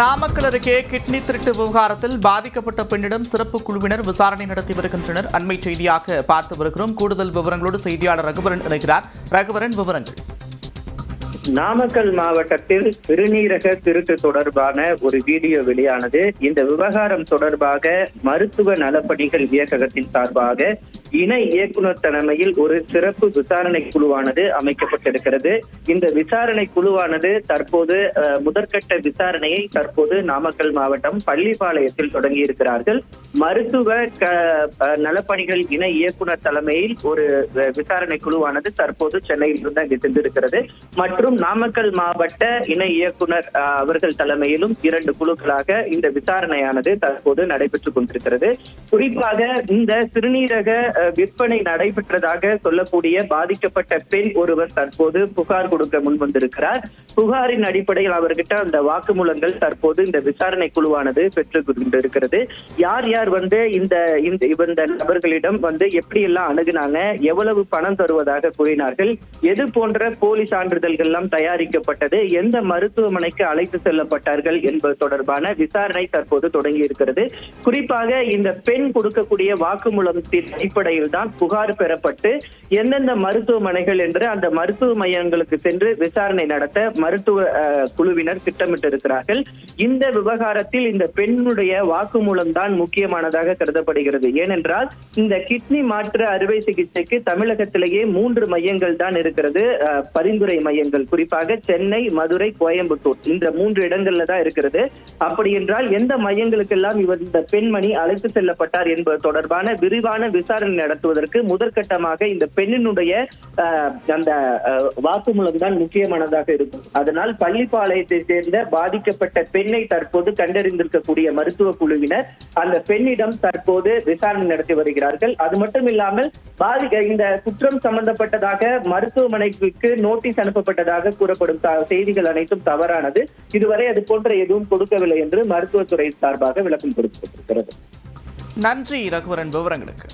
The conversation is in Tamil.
நாமக்கல் அருகே கிட்னி திருட்டு விவகாரத்தில் பாதிக்கப்பட்ட பெண்ணிடம் சிறப்பு குழுவினர் விசாரணை நடத்தி வருகின்றனர். அண்மை செய்தியாக பார்த்து வருகிறோம். கூடுதல் விவரங்களோடு செய்தியாளர் ரகுவரன் இணைகிறார். ரகுவரன் விவரங்கள். நாமக்கல் மாவட்டத்தில் சிறுநீரக திருட்டு தொடர்பான ஒரு வீடியோ வெளியானது. இந்த விவகாரம் தொடர்பாக மருத்துவ நலப்பணிகள் இயக்ககத்தின் சார்பாக இணை இயக்குனர் தலைமையில் ஒரு சிறப்பு விசாரணை குழுவானது அமைக்கப்பட்டிருக்கிறது. இந்த விசாரணை குழுவானது தற்போது முதற்கட்ட விசாரணையை தற்போது நாமக்கல் மாவட்டம் பள்ளிப்பாளையத்தில் தொடங்கி இருக்கிறார்கள் மருத்துவ நலப்பணிகள் இணை இயக்குனர் தலைமையில் ஒரு விசாரணை குழுவானது தற்போது சென்னையில் இருந்து அங்கு சென்றிருக்கிறது. மற்றும் நாமக்கல் மாவட்ட இணை இயக்குனர் அவர்கள் தலைமையிலும் இரண்டு குழுக்களாக இந்த விசாரணையானது தற்போது நடைபெற்றுக் கொண்டிருக்கிறது. குறிப்பாக இந்த சிறுநீரக விற்பனை நடைபெற்றதாக சொல்லக்கூடிய பாதிக்கப்பட்ட பெண் ஒருவர் தற்போது புகார் கொடுக்க முன்வந்திருக்கிறார் புகாரின் அடிப்படையில் அவர்கிட்ட அந்த வாக்குமூலங்கள் தற்போது இந்த விசாரணை குழுவானது பெற்றுக் கொண்டிருக்கிறது. யார் யார் வந்து இந்த இந்த இந்த நபர்களிடம் வந்து எப்படி எல்லாம் அணுகுனாங்க எவ்வளவு பணம் தருவதாக கூறினார்கள் எது போன்ற போலி சான்றிதழ்கள் எல்லாம் தயாரிக்கப்பட்டது எந்த மருத்துவமனைக்கு அழைத்து செல்லப்பட்டார்கள் என்பது தொடர்பான விசாரணை தற்போது தொடங்கி இருக்கிறது. குறிப்பாக இந்த பெண் கொடுக்கக்கூடிய வாக்குமூலத்தின் அடிப்படையில் தான் புகார் பெறப்பட்டு எந்தெந்த மருத்துவமனைகள் என்று அந்த மருத்துவ மையங்களுக்கு சென்று விசாரணை நடத்த மருத்துவ குழுவினர் திட்டமிட்டிருக்கிறார்கள். இந்த விவகாரத்தில் இந்த பெண்ணுடைய வாக்குமூலம் தான் முக்கியம் முக்கியமானதாக கருதப்படுகிறது. ஏனென்றால் இந்த கிட்னி மாற்று அறுவை சிகிச்சைக்கு தமிழகத்திலேயே மூன்று மையங்கள் தான் இருக்கிறது. பரிந்துரை மையங்கள். குறிப்பாக சென்னை மதுரை கோயம்புத்தூர். இந்த மூன்று இடங்கள்ல தான் இருக்கிறது. அப்படி என்றால் எந்த மையங்களுக்கெல்லாம் இவர் இந்த பெண்மணி அழைத்து செல்லப்பட்டார் என்பது தொடர்பான விரிவான விசாரணை நடத்துவதற்கு முதற்கட்டமாக இந்த பெண்ணினுடைய அந்த வாக்குமூலம் தான் முக்கியமானதாக இருக்கும். அதனால் பள்ளிப்பாளையத்தை சேர்ந்த பாதிக்கப்பட்ட பெண்ணை தற்போது கண்டறிந்திருக்கக்கூடிய மருத்துவ குழுவினர் அந்த பெண் பெண்ணிடம் தற்போது விசாரணை நடத்தி வருகிறார்கள். அது மட்டும் இல்லாமல் பாதிக்க இந்த குற்றம் சம்பந்தப்பட்டதாக மருத்துவமனைக்கு நோட்டீஸ் அனுப்பப்பட்டதாக கூறப்படும் செய்திகள் அனைத்தும் தவறானது. இதுவரை அது போன்ற எதுவும் கொடுக்கவில்லை என்று மருத்துவத்துறை சார்பாக விளக்கம் கொடுக்கப்பட்டிருக்கிறது. நன்றி ரகுவரன் விவரங்களுக்கு.